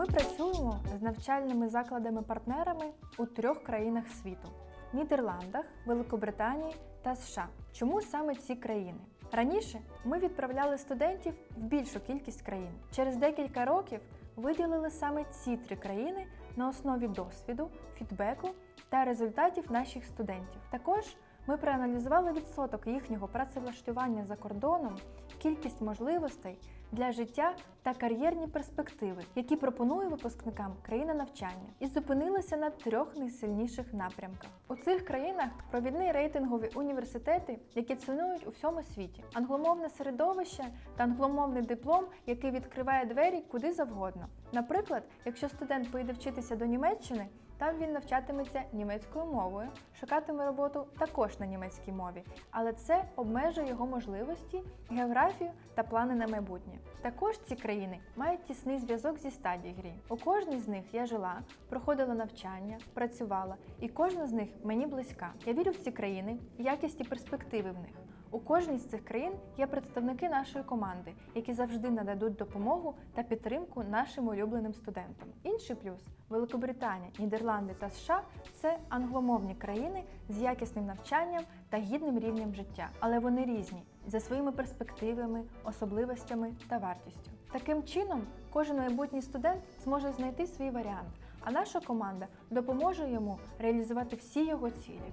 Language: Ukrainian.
Ми працюємо з навчальними закладами-партнерами у трьох країнах світу: Нідерландах, Великобританії та США. Чому саме ці країни? Раніше ми відправляли студентів в більшу кількість країн. Через декілька років виділили саме ці три країни на основі досвіду, фідбеку та результатів наших студентів. Також ми проаналізували відсоток їхнього працевлаштування за кордоном, кількість можливостей для життя та кар'єрні перспективи, які пропонує випускникам країна навчання, і зупинилися на трьох найсильніших напрямках. У цих країнах провідні рейтингові університети, які цінують у всьому світі, англомовне середовище та англомовний диплом, який відкриває двері куди завгодно. Наприклад, якщо студент поїде вчитися до Німеччини, там він навчатиметься німецькою мовою, шукатиме роботу також на німецькій мові, але це обмежує його можливості, географію та плани на майбутнє. Також ці країни мають тісний зв'язок зі стадії грі. У кожній з них я жила, проходила навчання, працювала, і кожна з них мені близька. Я вірю в ці країни, якість і перспективи в них. У кожній з цих країн є представники нашої команди, які завжди нададуть допомогу та підтримку нашим улюбленим студентам. Інший плюс Великобританія, Нідерланди та США це англомовні країни з якісним навчанням та гідним рівнем життя, але вони різні за своїми перспективами, особливостями та вартістю. Таким чином, кожен майбутній студент зможе знайти свій варіант, а наша команда допоможе йому реалізувати всі його цілі.